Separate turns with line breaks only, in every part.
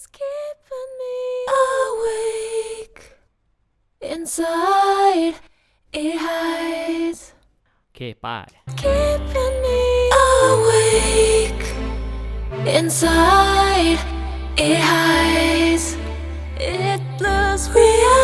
that's keeping me awake. Inside, it hides,
โอเคป้าย
keeping me awake. Inside, it hides, it blurs reality.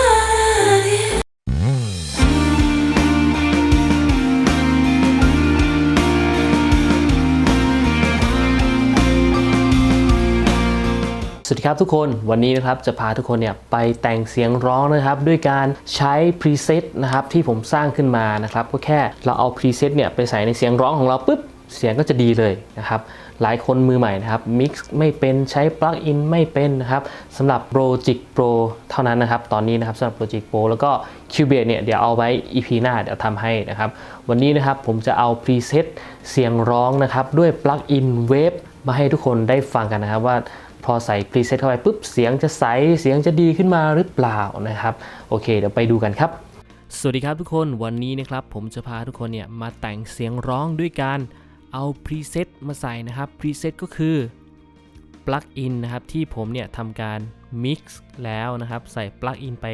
ครับทุกคนวันนี้นะครับจะพาทุกคนเนี่ยไปแต่งเสียงร้องนะครับด้วยการใช้พรีเซตนะครับที่ผมสร้างขึ้นมานะครับก็แค่เราเอาพรีเซตเนี่ยไปใส่ในเสียงร้องของเราปุ๊บเสียงก็จะดีเลยนะครับหลายคนมือใหม่นะครับมิกซ์ไม่เป็นใช้ปลั๊กอินไม่เป็นนะครับสำหรับ Logic Pro เท่านั้นนะครับตอนนี้นะครับสำหรับ Logic Pro แล้วก็ Cubase เนี่ยเดี๋ยวเอาไว้ EP หน้าเดี๋ยวทำให้นะครับวันนี้นะครับผมจะเอาพรีเซตเสียงร้องนะครับด้วยปลั๊กอินเวฟมาให้ทุกคนได้ฟังกันนะครับว่า พอใส่พรีเซตเข้าไปปุ๊บเสียงจะใสเสียงจะดีขึ้นมาหรือเปล่านะครับ โอเค เดี๋ยวไปดูกันครับ สวัสดีครับทุกคนวันนี้นะครับผมจะพาทุกคนเนี่ยมาแต่งเสียงร้องด้วยการเอาพรีเซตมาใส่นะครับพรีเซตก็คือปลั๊กอินนะครับที่ผมเนี่ยทำการมิกซ์แล้วนะครับ ใส่ปลั๊กอินไป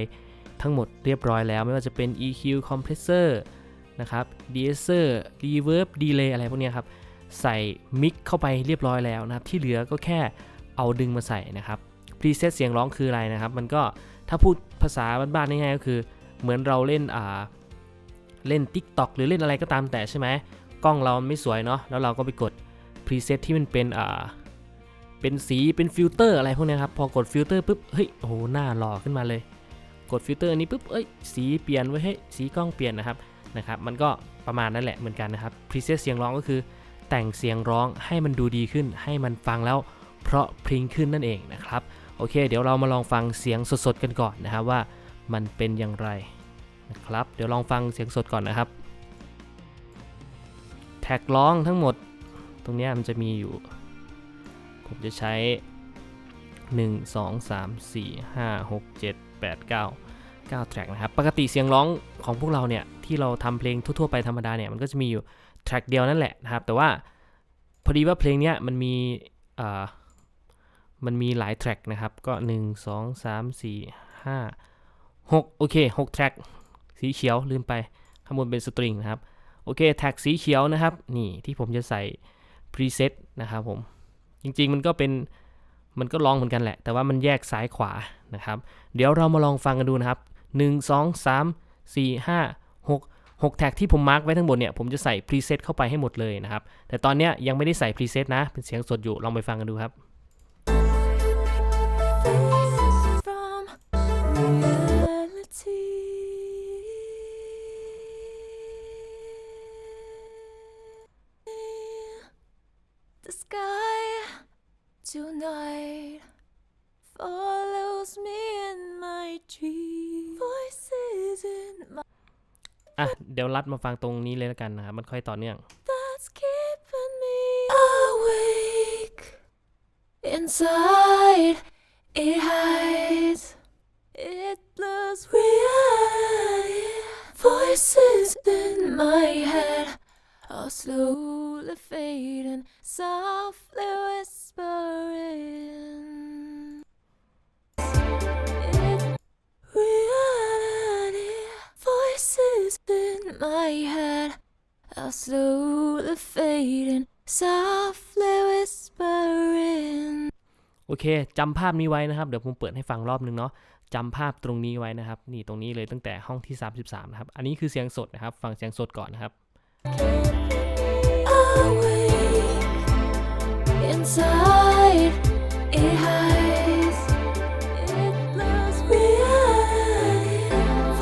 ทั้งหมดเรียบร้อยแล้ว ไม่ว่าจะเป็น EQ Compressor นะครับ De-esser Reverb Delay อะไรพวกนี้ครับ ใส่มิกเข้าไปเรียบร้อยแล้วนะครับ ที่เหลือก็แค่ เอาดึงมาใส่นะครับพรีเซตเสียงร้องคืออะไรนะครับ มันก็ถ้าพูดภาษาบ้านๆง่ายๆก็คือ เหมือนเราเล่นอ่าเล่น TikTok หรือเล่นอะไรก็ตามแต่ใช่ไหมกล้องเราไม่สวยเนาะแล้วเราก็ไปกดพรีเซตที่มันเป็นอ่าเป็นสีเป็นฟิลเตอร์อะไรพวกนี้ครับพอกดฟิลเตอร์ปุ๊บเฮ้ยโอ้โหหน้าหล่อขึ้นมาเลย กดฟิลเตอร์นี้ปุ๊บเอ้ยสีเปลี่ยนไว้ให้สีกล้องเปลี่ยนนะครับนะครับ มันก็ประมาณนั้นแหละเหมือนกันนะครับพรีเซตเสียงร้องก็คือ แต่งเสียงร้องให้มันดูดีขึ้น ให้มันฟังแล้ว เพราะพริ้งขึ้นนั่นเองนะครับ โอเค เดี๋ยวเรามาลองฟังเสียงสดๆกันก่อนนะครับว่ามันเป็นอย่างไรนะครับ เดี๋ยวลองฟังเสียงสดก่อนนะครับ แท็กร้องทั้งหมด ตรงนี้มันจะมีอยู่ ผมจะใช้ 1 2 3 4 5 6 7 8 9 9แทร็กนะครับ ปกติเสียงร้องของพวกเราเนี่ยที่เราทำเพลงทั่ว ๆ ไปธรรมดาเนี่ยมันก็จะมีอยู่แทร็กเดียวนั่นแหละนะครับ แต่ว่าพอดีว่าเพลงเนี้ยมันมีอ่า มันมีหลายแทร็กนะครับ ก็ 1 2 3 4 5 6 โอเค6แทร็กสีเขียวลืมไปข้างบนเป็นสตริงนะครับ โอเคแท็กสีเขียวนะครับ นี่ที่ผมจะใส่พรีเซตนะครับผม จริงๆมันก็เป็นมันก็ลองเหมือนกันแหละ แต่ว่ามันแยกซ้ายขวานะครับ เดี๋ยวเรามาลองฟังกันดูนะครับ 1 2 3 4 5 6 6 แท็กที่ผมมาร์กไว้ทั้งหมดเนี่ย ผมจะใส่พรีเซตเข้าไปให้หมดเลยนะครับ แต่ตอนเนี้ยยังไม่ได้ใส่พรีเซตนะ เป็นเสียงสดอยู่ ลองไปฟังกันดูครับ
The sky tonight follows me in my dream. Voices in my
อะ เดี๋ยวรัดมาฟังตรงนี้เลยแล้วกันนะครับ มันค่อยต่อเนื่อง
that's keeping me awake. Inside, it hides, it blurs reality. Voices in my head are slowly fading, softly whispering. Reality. Voices in my head are slowly fading, softly whispering.
โอเคจำภาพนี้ไว้นะครับ เดี๋ยวผมเปิดให้ฟังรอบนึงเนาะจำภาพตรงนี้ไว้นะครับ นี่ตรงนี้เลยตั้งแต่ห้องที่ 33 นะครับ อันนี้คือเสียงสดนะครับ ฟังเสียงสดก่อนนะครับ
inside, it hides, it blurs reality.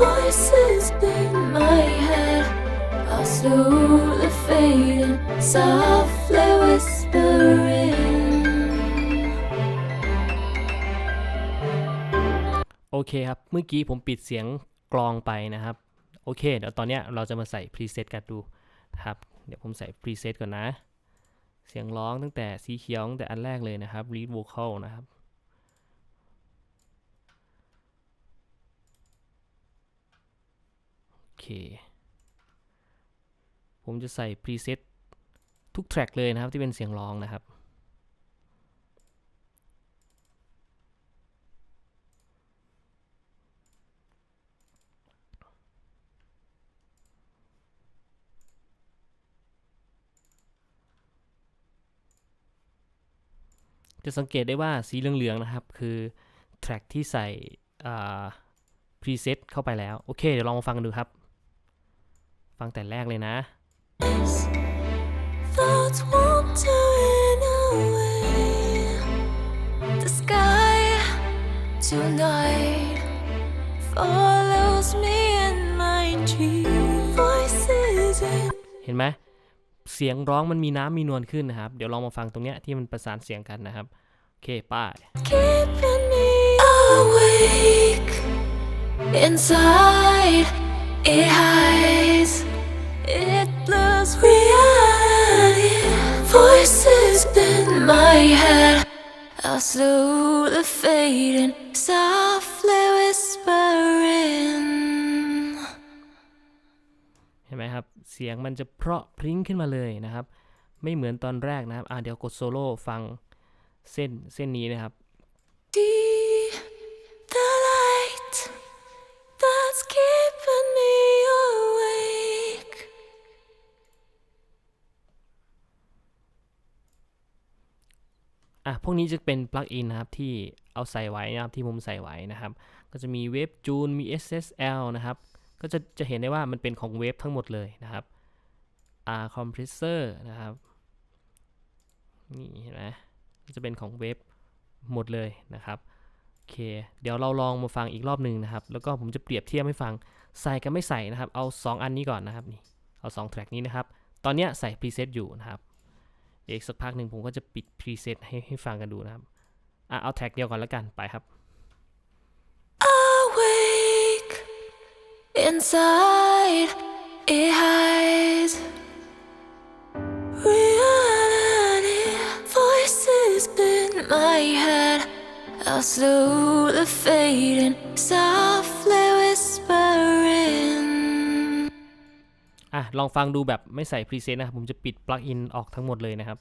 Voices in my head are slowly fading, softly whispering.
เคครับ เมื่อกี้ผมปิดเสียงกลองไปนะครับ โอเค เดี๋ยวตอนนี้เราจะมาใส่พรีเซตกันดูนะครับ เดี๋ยวผมใส่พรีเซตก่อนนะ เสียงร้องตั้งแต่สีเขียวตั้งแต่อันแรกเลยนะครับ lead vocal นะครับโอเค ผมจะใส่พรีเซตทุกแทร็กเลยนะครับที่เป็นเสียงร้องนะครับ จะสังเกตได้ว่าสีเหลืองๆนะครับ คือแทร็กที่ใส่พรีเซตเข้าไปแล้ว โอเค เดี๋ยวลองมาฟังกันดูครับ ฟังแต่แรกเลยนะ
Thoughts won't turn away. The sky tonight follows me in my dream. Voices in
เห็นไหม เสียงร้องมันมีน้ำมีนวลขึ้นนะครับ เดี๋ยวลองมาฟังตรงเนี้ยที่มันประสานเสียงกันนะครับ โอเคป้าย
keeping me awake. Inside, it hides. It blurs reality. Voices in my head are slowly fading, softly
สียงมันจะเพราะพริ้งขึ้นมาเลยนะครับ ไม่เหมือนตอนแรกนะครับ อะเดี๋ยวกดโซโล่ฟังเส้นเส้นนี้นะครับ
See the light that's keeping me awake.
อะ พวกนี้จะเป็นปลั๊กอินนะครับ ที่เอาใส่ไว้นะครับ ที่ผมใส่ไว้นะครับ ก็จะมีเวฟจูนมี SSL นะครับ ก็จะจะเห็นได้ว่ามันเป็นของเวฟทั้งหมดเลยนะครับ R compressor นะครับนี่เห็นไหมจะเป็นของเวฟหมดเลยนะครับโอเค เดี๋ยวเราลองมาฟังอีกรอบหนึ่งนะครับ แล้วก็ผมจะเปรียบเทียบให้ฟังใส่กับไม่ใส่นะครับ เอา 2 อันนี้ก่อนนะครับนี่เอา2แทร็กนี้นะครับ ตอนนี้ใส่พรีเซตอยู่นะครับเดี๋ยวอีกสักพักหนึ่งผมก็จะปิดพรีเซตให้ให้ฟังกันดูนะครับอะเอาแทร็กเดียวก่อนแล้วกันไปครับ
inside, it hides. Reality, voices in my head are slowly fading, softly whispering.
อะ ลองฟังดูแบบไม่ใส่พรีเซตนะครับ ผมจะปิดปลั๊กอินออกทั้งหมดเลยนะครับ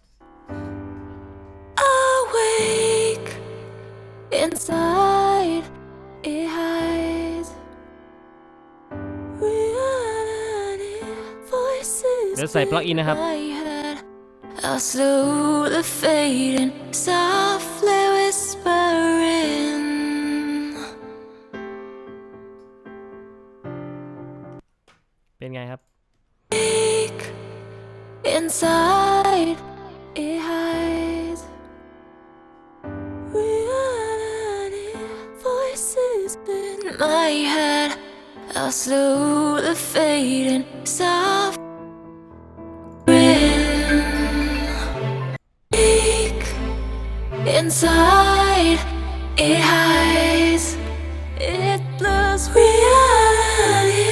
Awake inside,
ดี๋ยวใส่ปลั๊กอินนะครับ
in my head are slowly fading, softly whispering.
เป็นไงครับ
Awake inside, it hides. Reality, voices in my head are slowly fading, soft. Inside, it hides. It blurs reality.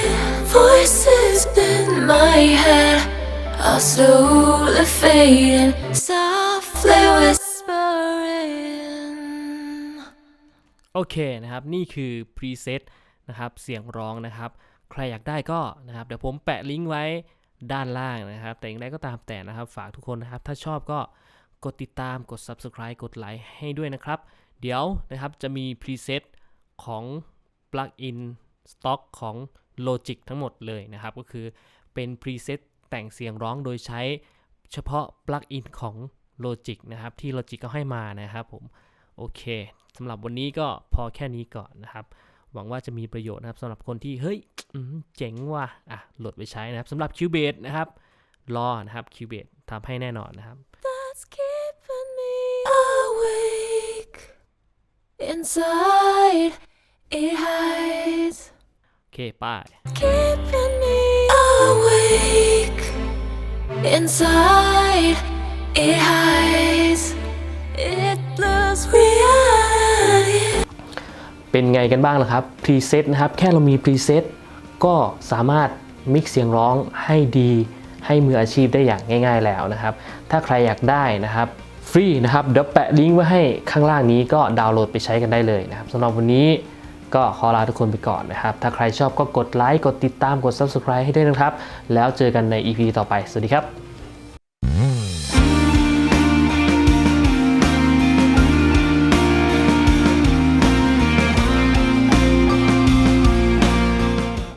Voices in my head are slowly fading, softly whispering.
โอเคนะครับ นี่คือพรีเซตนะครับเสียงร้องนะครับ ใครอยากได้ก็นะครับ เดี๋ยวผมแปะลิงก์ไว้ด้านล่างนะครับ แต่อย่างไรก็ตามแต่นะครับ ฝากทุกคนนะครับ ถ้าชอบก็ กดติดตามกด subscribe กดไลค์ให้ด้วยนะครับ เดี๋ยวนะครับจะมีพรีเซตของ plugin stock ของ Logic ทั้งหมดเลยนะครับ ก็คือเป็นพรีเซตแต่งเสียงร้องโดยใช้เฉพาะ plugin ของ Logic นะครับ ที่ Logic ก็ให้มานะครับผม โอเคสำหรับวันนี้ก็พอแค่นี้ก่อนนะครับ หวังว่าจะมีประโยชน์นะครับสำหรับคนที่ เฮ้ยเจ๋งว่ะอะโหลดไปใช้นะครับสำหรับ Cubase นะครับ รอนะครับ Cubase ทำให้แน่นอนนะครับ
That's awake. Inside, it hides.
โอเคป้าย
Keeping me awake. Inside, it hides. It blurs reality.
เป็นไงกันบ้างนะครับ พรีเซตนะครับ แค่เรามีพรีเซตก็สามารถมิกเสียงร้องให้ดีให้มืออาชีพได้อย่างง่าย ๆแล้วนะครับ ถ้าใครอยากได้นะครับ ฟรีนะครับ เดี๋ยวแปะลิงก์ไว้ให้ข้างล่างนี้ก็ดาวน์โหลดไปใช้กันได้เลยนะครับสำหรับวันนี้ก็ขอลาทุกคนไปก่อนนะครับ ถ้าใครชอบก็กดไลค์ กดติดตาม กด subscribe ให้ด้วยนะครับ แล้วเจอกันใน EP ต่อไป สวัสดีครับ